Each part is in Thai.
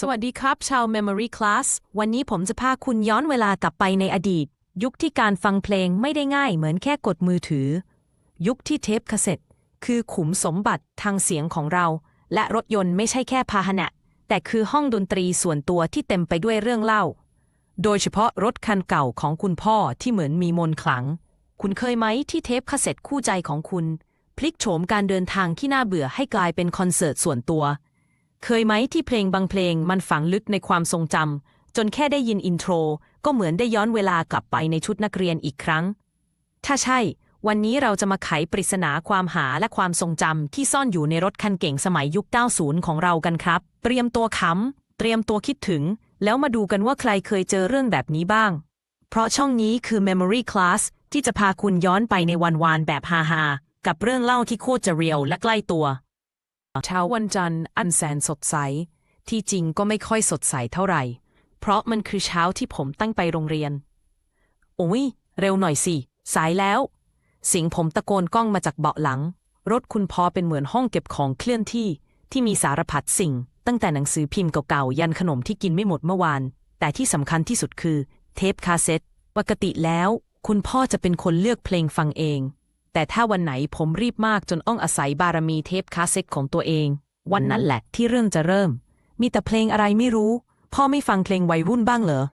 สวัสดีครับ ชาว Memory Class วันนี้ผมจะพาคุณย้อนเวลากลับไปในอดีต ยุคที่การฟังเพลงไม่ได้ง่ายเหมือนแค่กดมือถือ ยุคที่เทปคาสเซ็ตคือขุมสมบัติทางเสียงของเรา และรถยนต์ไม่ใช่แค่พาหนะ แต่คือห้องดนตรีส่วนตัวที่เต็มไปด้วยเรื่องเล่า โดยเฉพาะรถคันเก่าของคุณพ่อที่เหมือนมีมนต์ขลัง คุณเคยไหมที่เทปคาสเซ็ตคู่ใจของคุณ พลิกโฉมการเดินทางที่น่าเบื่อให้กลายเป็นคอนเสิร์ตส่วนตัว เคยไหมที่เพลงบางเพลงมันฝังลึกในความทรงจำจนแค่ได้ยินอินโทร ก็เหมือนได้ย้อนเวลากลับไปในชุดนักเรียนอีกครั้ง ถ้าใช่ วันนี้เราจะมาไขปริศนาความหาและความทรงจำที่ซ่อนอยู่ในรถคันเก่งสมัยยุค 90 ของเรากันครับ เตรียมตัวขำเตรียมตัวคิดถึง แล้วมาดูกันว่าใครเคยเจอเรื่องแบบนี้บ้าง เพราะช่องนี้คือ Memory Class ที่จะพาคุณย้อนไปในวันวานแบบฮาๆกับเรื่องเล่าที่โคตรจะเรียวและใกล้ตัว เช้าวันจันทร์อันแสนสดใส ที่จริงก็ไม่ค่อยสดใสเท่าไหร่ เพราะมันคือเช้าที่ผมตั้งไปโรงเรียน โอ้ย เร็วหน่อยสิ สายแล้วสียงผมตะโกนกล้องมาจากเบาะหลัง รถคุณพอเป็นเหมือนห้องเก็บของเคลื่อนที่ ที่มีสารพัดสิ่ง ตั้งแต่หนังสือพิมพ์เก่าๆ ยันขนมที่กินไม่หมดเมื่อวาน แต่ที่สำคัญที่สุดคือ เทปคาสเซ็ตปกติแล้ว คุณพ่อจะเป็นคนเลือกเพลงฟังเอง แต่ถ้าวันไหนผมรีบมากจนอ้องอาศัยบารมีเทปคาสเซ็ตของตัวเอง วันนั้นแหละที่เรื่องจะเริ่ม มีแต่เพลงอะไรไม่รู้ พ่อไม่ฟังเพลงวัยรุ่นบ้างเหรอ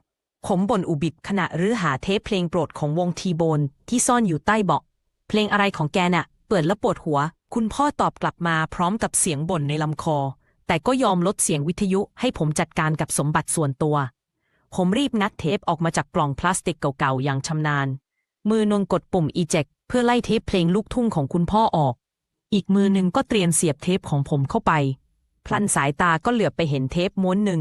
ผมบ่นอุบิดขณะรื้อหาเทปเพลงโปรดของวงทีโบนที่ซ่อนอยู่ใต้เบาะเพลงอะไรของแกน่ะ เปิดแล้วปวดหัว คุณพ่อตอบกลับมาพร้อมกับเสียงบ่นในลำคอ แต่ก็ยอมลดเสียงวิทยุให้ผมจัดการกับสมบัติส่วนตัว ผมรีบงัดเทปออกมาจากกล่องพลาสติกเก่าๆอย่างชำนาญ มือนงกดปุ่ม eject เพื่อไล่เทปเพลงลูกทุ่งของคุณพ่อออก อีกมือหนึ่งก็เตรียมเสียบเทปของผมเข้าไป พลันสายตาก็เหลือบไปเห็นเทปม้วนหนึ่ง